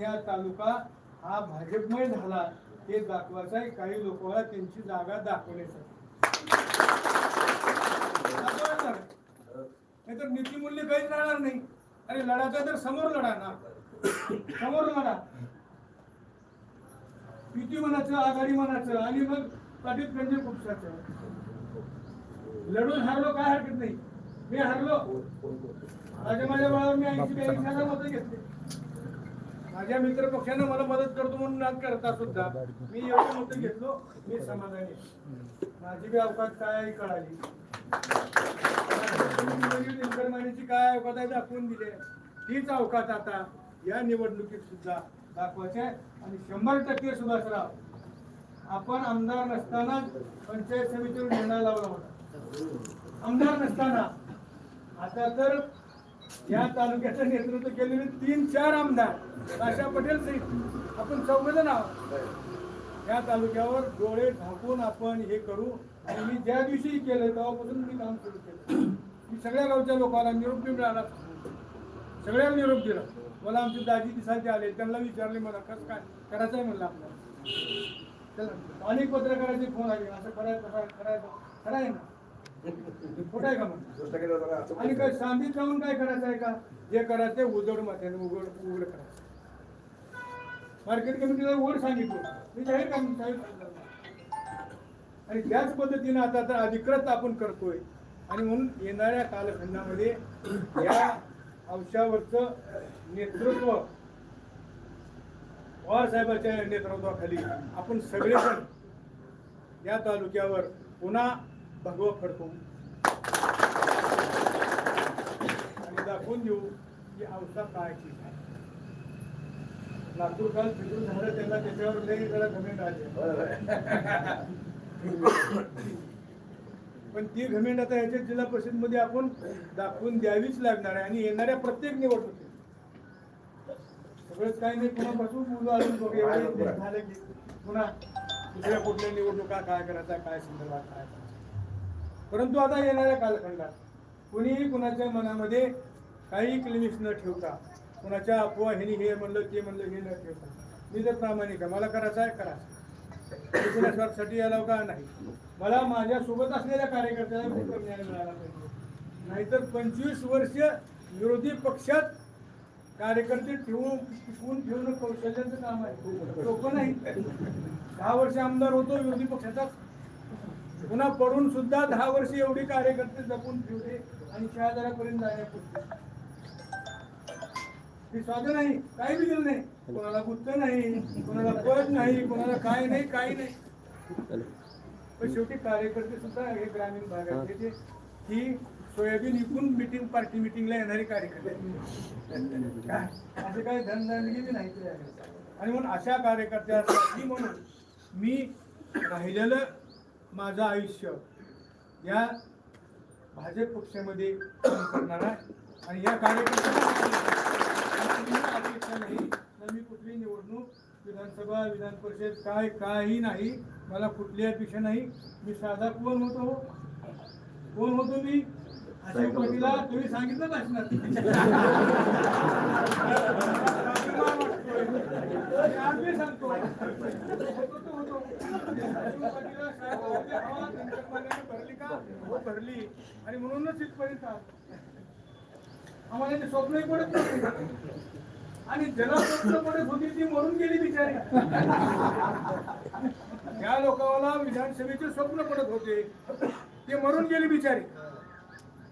या तालुका हा भाजपमय झाला हे दाखवायचा आहे काही लोकांना त्यांची जागा दाखवण्यासाठी. नाही तर नीतिमूल्य काहीच राहणार नाही. अरे लढाचा तर समोर लढा ना. समोर लढा. युती मनाचं आघाडी मनाचं आणि मग पाटील म्हणजे पक्षाचं लढून हारलो काय हरकत नाही. मी हरलो. माझ्या माझ्या बाळावर मी ऐंशी ब्याऐंशी मतं घेतले. माझ्या मित्र पक्षानं मला मदत करतो म्हणून नाद करता सुद्धा. मी एवढं मत घेतलो मी समाधानी माझी बी अवकात काय आहे कळाली. निर्माणाची काय अवकात आहे दाखवून दिले. तीच अवकात आता या निवडणुकीत सुद्धा दाखवायचे आहे. आणि शंभर टक्के सुभाषराव आपण आमदार नसताना पंचायत समितीवर निर्णय लावला होता. आमदार नसताना. आता तर या तालुक्याचं नेतृत्व केलेले तीन चार आमदार. आशा पटेल सहित आपण चौघजण आहोत. या तालुक्यावर डोळे झाकून आपण हे करू. आणि मी ज्या दिवशी केलं तेव्हापासून मी काम सुरू केलं मी सगळ्या गावच्या लोकांना निरोप बी मिळाला सगळ्यांना निरोप दिला. मला आमची दाजी दिसायचे आले त्यांना विचारले मला कसं काय? करायचं आहे म्हणलं आपल्याला. अनेक पत्रकारांचे फोन आले. असं करायचं करायचं खरं आहे ना? खोटं आहे का मग? आणि काय सांगलीत जाऊन काय करायचं आहे का? जे करायचं ते उजड माथ्याने उघड उघड करायचं. मार्केट कमिटीला उघड सांगितलं. मी जाहीर काम साहेब आणि त्याच पद्धतीनं आता तर अधिकृत आपण करतोय. आणि म्हणून येणाऱ्या कालखंडामध्ये या अंशावरचं नेतृत्व पवार साहेबांच्या नेतृत्वाखाली आपण सगळेजण या तालुक्यावर पुन्हा भगवा फडकू आणि दाखवून देऊ की औषध काय चीज आहे. लातूर काल फिरून झालं त्यांना त्याच्यावर लई जरा घमेंड आले. पण ती घमेंड आता ह्याच्या जिल्हा परिषदमध्ये आपण दाखवून द्यावीच लागणार आहे. आणि येणाऱ्या प्रत्येक निवडणुकीत. सगळंच काही नाही पुन्हा बसून बोलू अजून बघू एवढे दिवस झाले की पुन्हा दुसऱ्या कुठल्या निवडणुका काय करायचा काय संदर्भात काय? करायचं परंतु आता येणाऱ्या कालखंडात कुणीही कुणाच्या मनामध्ये काही क्लिनिक्स न ठेवता कुणाच्या अफवा ह्यानी हे म्हणलं ते म्हणलं हे न ठेवता मी तर प्रामाणिक आहे. मला करायचं आहे करायचं मी कुणा स्वार्थसाठी यायला का? नाही. मला माझ्यासोबत असलेल्या कार्यकर्त्याला खूप न्याय मिळाला पाहिजे. नाहीतर पंचवीस वर्ष विरोधी पक्षात कार्यकर्ते ठेवून टिकवून ठेवणं कौशल्याचं काम आहे. लोक नाही. दहा वर्ष आमदार होतो विरोधी पक्षाचा पुन्हा पडून सुद्धा दहा वर्ष एवढी कार्यकर्ते जपून ठेवले आणि शहाजारापर्यंत जाण्यापुरते ते साधं नाही काही दिलं नाही. कोणाला गुत्त नाही कोणाला पद नाही कोणाला काय नाही काही नाही. पण शेवटी कार्यकर्ते सुद्धा हे ग्रामीण भागातले ते ही सोयाबीन विकून मिटिंग पार्टी मिटिंगला येणारे कार्यकर्ते. काय? असे काही धनदानगी बी नाही. आणि म्हणून अशा कार्यकर्त्यासाठी म्हणून मी राहिलेलं माझं आयुष्य. या भाजप पक्षामध्ये काम करणार आहे. आणि या अपेक्षा नाही. ना मी कुठली निवडणूक विधानसभा विधान परिषद काय काही नाही. मला कुठली अपेक्षा नाही. मी साधा कोण होतो? कोण होतो मी? अशोक पाटीला तुम्ही सांगितलं असणार आणि आज मी सांगतो. होतो तो होतो. भरली का? हो भरली. आणि म्हणूनच इथपर्यंत आम्हाला ते स्वप्नही पडत नाही आणि ज्याला स्वप्न पडत होती ती मरून गेली बिचारी. त्या लोकांना विधानसभेचे स्वप्न पडत होते. ते मरून गेली बिचारी.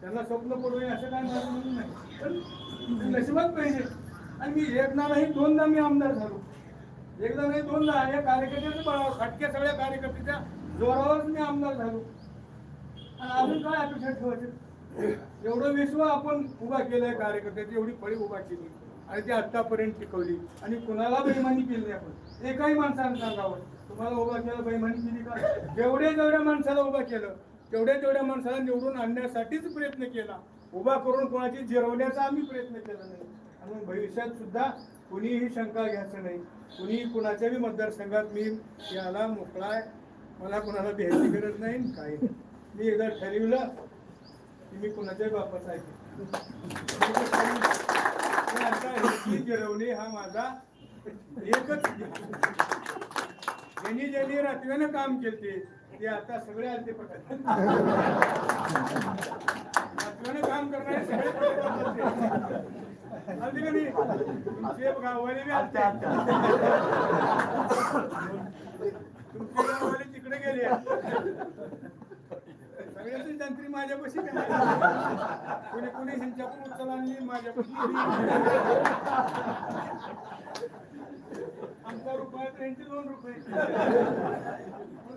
त्यांना स्वप्न पडू नये असं काय माझं नाही. पण नशिबात पाहिजे. आणि मी एकदा नाही दोनदा मी आमदार झालो. एकदा नाही दोनदा. या कार्यकर्त्याचं बळावर खटक्या सगळ्या कार्यकर्त्याच्या जोरावरच मी आमदार झालो. आणि अजून काय अपेक्षा ठेवायची? एवढं विश्व आपण उभा केलंय कार्यकर्त्याची एवढी फळी उभा केली. आणि ती आतापर्यंत टिकवली. आणि कुणाला बेमानी केली नाही आपण. एकाही माणसानं सांगावं. तुम्हाला उभा केलं बेमानी केली का? जेवढ्या जेवढ्या माणसाला उभा केलं तेवढ्या तेवढ्या माणसाला निवडून आणण्यासाठीच प्रयत्न केला. उभा करून कोणाची जिरवण्याचा आम्ही प्रयत्न केला नाही. आणि भविष्यात सुद्धा कुणीही शंका घ्यायचं नाही. कुणीही कुणाच्याही मतदारसंघात मी याला मोकळा आहे. मला कुणाला भ्यायची गरज नाही काही. मी एकदा ठरवलं की मी कुणाच्याही बापाचा आहे. गिरवणे हा माझा एकच ज्यांनी ज्यांनी रात्रीनं काम केले ते आता सगळे आलते पटत रात्रीनं काम करणारे सगळे तुमचे गाववाले बी आलते. तुमचे गाववाले सगळ्याची तंत्री माझ्यापाशी कुणी कोणी कोणी ह्यांच्याकडून उचल आणली माझ्यापाशी आमचा रुपया त्यांचे दोन रुपये.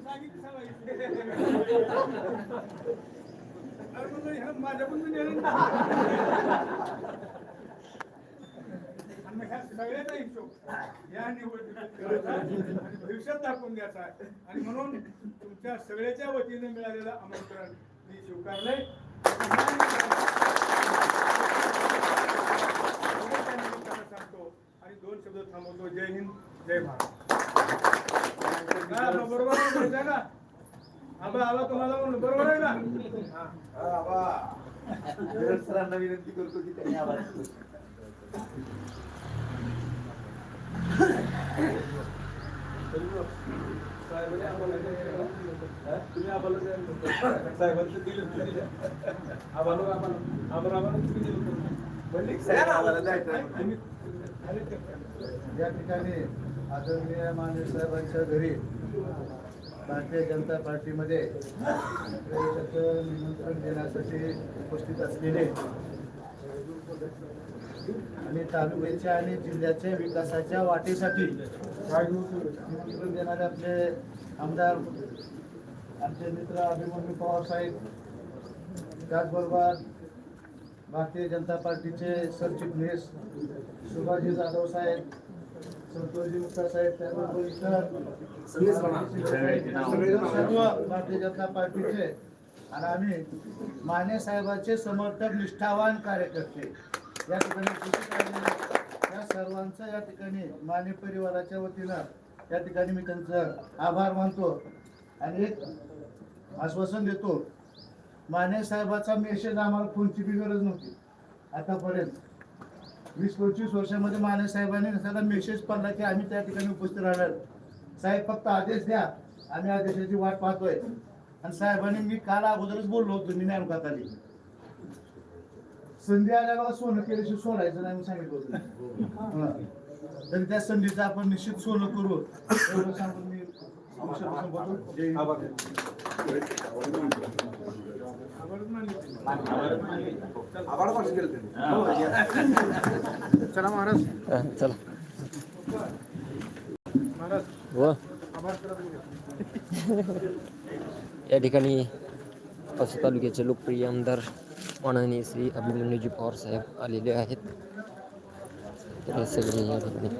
सांगितलं सांगायचं. अरे म्हणलं, ह्याला माझ्याकडून बी नेलं ना. आणि मग ह्या सगळ्याचा हिशोब या निवडणुकीत आणि भविष्यात दाखवून द्यायचा आहे. आणि म्हणून तुमच्या सगळ्याच्या वतीने मिळालेलं आमंत्रण मी स्वीकारलंय. सांगतो आणि दोन शब्द थांबवतो. जय हिंद जय भारत. बरोबर ना? आबा आबा तुम्हाला म्हणून बरोबर आहे ना? हा. सरांना विनंती करतो की त्यांनी आवाज साहेब, आम्हाला जायचं आहे. या ठिकाणी आदरणीय माने साहेबांच्या घरी भारतीय जनता पार्टीमध्ये निमंत्रण देण्यासाठी उपस्थित असलेले आणि तालुक्याच्या आणि जिल्ह्याच्या विकासाच्या वाटेसाठी देणारे आपले आमदार आमचे मित्र अभिमन्यू पवार साहेब त्याचबरोबर भारतीय जनता पार्टीचे सरचिटणीस सुभाषजी जाधव साहेब संतोषजी मुक्ता साहेब त्याचबरोबर इतर सर्व भारतीय जनता पार्टीचे आणि आम्ही माने साहेबांचे समर्थक निष्ठावान कार्यकर्ते. या ठिकाणी या सर्वांचं या ठिकाणी माने परिवाराच्या वतीनं या ठिकाणी मी त्यांचं आभार मानतो आणि एक आश्वासन देतो माने साहेबाचा मेसेज आम्हाला फोनची बी गरज नव्हती. आतापर्यंत वीस पंचवीस वर्षामध्ये माने साहेबांनी त्याला मेसेज पडला की आम्ही त्या ठिकाणी उपस्थित राहणार. साहेब फक्त आदेश द्या. आम्ही आदेशाची वाट पाहतोय. आणि साहेबांनी मी काल अगोदरच बोललो होतो मी नेमका आली संधी आल्या बघा सोनं केल्याशिवाय सोडायचं नाही मी सांगितलं होतं हा. तर त्या संधीचं आपण निश्चित सोनं करू एवढं सांगून मी औषध संपवतो. जय हिंद. केलं त्यांनी. चला महाराज हा, चला महाराज व आभार करा तुम्ही. या ठिकाणी पाचोड तालुक्याचे लोकप्रिय आमदार माननीय श्री अभिमन्यूजी पवार साहेब आलेले आहेत. तर हे सगळे या ठिकाणी.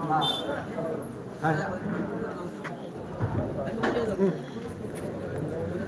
हा.